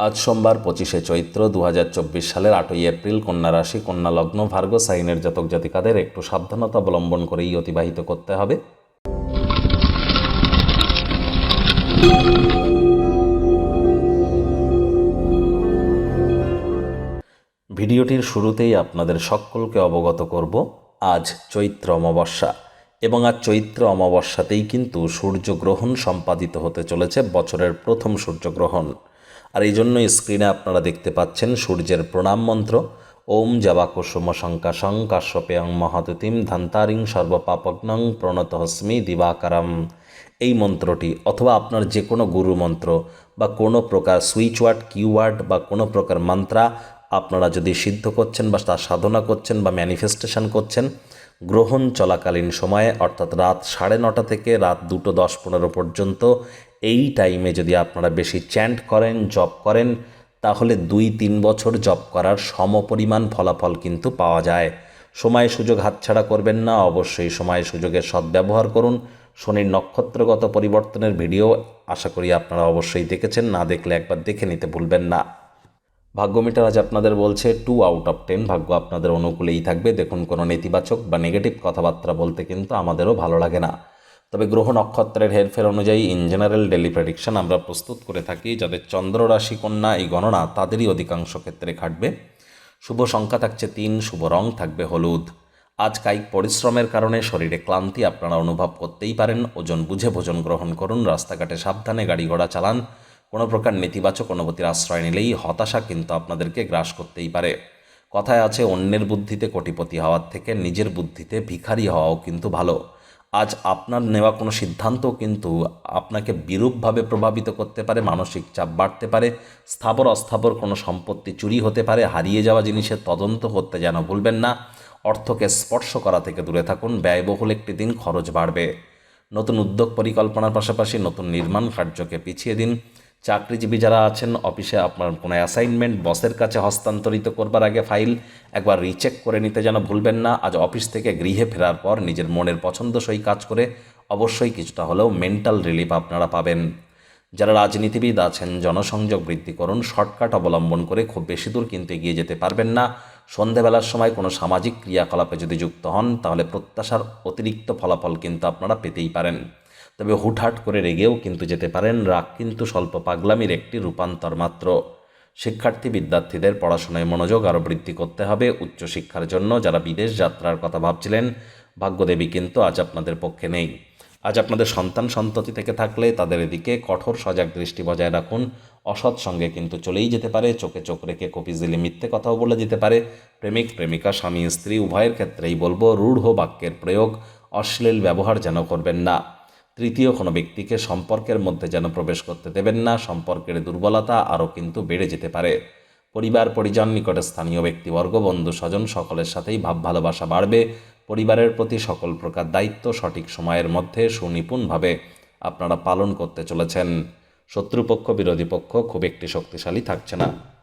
আজ সোমবার পঁচিশে চৈত্র দু হাজার চব্বিশ সালের আটই এপ্রিল কন্যা রাশি, কন্যা লগ্ন, ভার্গ, সাইনের জাতক জাতিকাদের একটু সাবধানতা অবলম্বন করেই অতিবাহিত করতে হবে। ভিডিওটির শুরুতেই আপনাদের সকলকে অবগত করব, আজ চৈত্র অমাবস্যা এবং আজ চৈত্র অমাবস্যাতেই কিন্তু সূর্যগ্রহণ সম্পাদিত হতে চলেছে বছরের প্রথম সূর্যগ্রহণ আর এই জন্যই স্ক্রিনে আপনারা দেখতে পাচ্ছেন সূর্যের প্রণাম মন্ত্র। ওম জবাকুসুম শঙ্কাশং কাশ্যপেয়ং মহাদতিম ধান্তারিং সর্বপাপগ্নং প্রণত হস্মি দিবাকারম। এই মন্ত্রটি অথবা আপনার যে কোনো গুরু মন্ত্র বা কোনো প্রকার সুইচ ওয়ার্ড কিওয়ার্ড বা কোনো প্রকার মন্ত্রা আপনারা যদি সিদ্ধ করছেন বা তার সাধনা করছেন বা ম্যানিফেস্টেশন করছেন গ্রহণ চলাকালীন সময়ে, অর্থাৎ রাত সাড়ে নটা থেকে রাত দুটো দশ পনেরো পর্যন্ত, এই টাইমে যদি আপনারা বেশি চ্যান্ট করেন জব করেন, তাহলে দুই তিন বছর জব করার সমপরিমাণ ফলাফল কিন্তু পাওয়া যায়। সময় সুযোগ হাতছাড়া করবেন না, অবশ্যই সময় সুযোগের সদ্ব্যবহার করুন। শনির নক্ষত্রগত পরিবর্তনের ভিডিও আশা করি আপনারা অবশ্যই দেখেছেন, না দেখলে একবার দেখে নিতে ভুলবেন না। ভাগ্য মিটার আজ আপনাদের বলছে টু আউট অফ টেন ভাগ্য আপনাদের অনুকূলেই থাকবে। দেখুন, কোনো নেতিবাচক বা নেগেটিভ কথাবার্তা বলতে কিন্তু আমাদেরও ভালো লাগে না। তবে গ্রহ নক্ষত্রের হেরফের অনুযায়ী ইন জেনারেল ডেলি প্রেডিকশন আমরা প্রস্তুত করে থাকি, যাদের চন্দ্র রাশি কন্যা এই গণনা তাদেরই অধিকাংশ ক্ষেত্রে খাটবে শুভ সংখ্যা থাকছে তিন, শুভ রং থাকবে হলুদ। আজ কায়িক পরিশ্রমের কারণে শরীরে ক্লান্তি আপনারা অনুভব করতেই পারেন। ওজন বুঝে ভোজন গ্রহণ করুন, রাস্তাঘাটে সাবধানে গাড়ি ঘোড়া চালান। কোনো প্রকার নেতিবাচক অনুভূতির আশ্রয় নিলেই হতাশা কিন্তু আপনাদেরকে গ্রাস করতেই পারে। কথায় আছে, অন্যের বুদ্ধিতে কোটিপতি হওয়ার থেকে নিজের বুদ্ধিতে ভিখারি হওয়াও কিন্তু ভালো। আজ আপনার নেওয়া কোনো সিদ্ধান্ত কিন্তু আপনাকে বিরূপভাবে প্রভাবিত করতে পারে, মানসিক চাপ বাড়তে পারে, স্থাবর অস্থাবর কোনো সম্পত্তি চুরি হতে পারে, হারিয়ে যাওয়া জিনিসের তদন্ত করতে যেন ভুলবেন না, অর্থকে স্পর্শ করা থেকে দূরে থাকুন, ব্যয়বহুল একটি দিন খরচ বাড়বে। নতুন উদ্যোগ পরিকল্পনার পাশাপাশি নতুন নির্মাণ কার্যকে পিছিয়ে দিন চাকরিজীবী যারা আছেন, অফিসে আপনার কোনো অ্যাসাইনমেন্ট বসের কাছে হস্তান্তরিত করবার আগে ফাইল একবার রিচেক করে নিতে যেন ভুলবেন না। আজ অফিস থেকে গৃহে ফেরার পর নিজের মনের পছন্দসই কাজ করে অবশ্যই কিছুটা হলেও মেন্টাল রিলিফ আপনারা পাবেন। যারা রাজনীতিবিদ আছেন, জনসংযোগ বৃদ্ধি করুন শর্টকাট অবলম্বন করে খুব বেশি দূর কিন্তু এগিয়ে যেতে পারবেন না। সন্ধেবেলার সময় কোনো সামাজিক ক্রিয়াকলাপে যদি যুক্ত হন, তাহলে প্রত্যাশার অতিরিক্ত ফলাফল কিন্তু আপনারা পেতেই পারেন। তবে হুটহাট করে রেগেও কিন্তু যেতে পারেন রাগ কিন্তু স্বল্প পাগলামির একটি রূপান্তর মাত্র। শিক্ষার্থী বিদ্যার্থীদের পড়াশোনায় মনোযোগ আরও বৃদ্ধি করতে হবে। উচ্চশিক্ষার জন্য যারা বিদেশ যাত্রার কথা ভাবছিলেন, ভাগ্যদেবী কিন্তু আজ আপনাদের পক্ষে নেই। আজ আপনাদের সন্তান সন্ততি থেকে থাকলে তাদের এদিকে কঠোর সজাগ দৃষ্টি বজায় রাখুন। অসৎ সঙ্গে কিন্তু চলেই যেতে পারে, চোখে চোখ রেখে কপিজিলি মিথ্যে কথাও বলে যেতে পারে। প্রেমিক, প্রেমিকা, স্বামী, স্ত্রী, উভয়ের ক্ষেত্রেই বলব, রূঢ় বাক্যের প্রয়োগ অশ্লীল ব্যবহার যেন করবেন না। তৃতীয় কোনো ব্যক্তিকে সম্পর্কের মধ্যে যেন প্রবেশ করতে দেবেন না, সম্পর্কের দুর্বলতা আরও কিন্তু বেড়ে যেতে পারে। পরিবার, পরিজন, নিকটে স্থানীয় ব্যক্তিবর্গ, বন্ধু, স্বজন সকলের সাথেই ভাব ভালোবাসা বাড়বে। পরিবারের প্রতি সকল প্রকার দায়িত্ব সঠিক সময়ের মধ্যে সুনিপুণভাবে আপনারা পালন করতে চলেছেন। শত্রুপক্ষ, বিরোধী পক্ষ খুব একটি শক্তিশালী থাকছে না।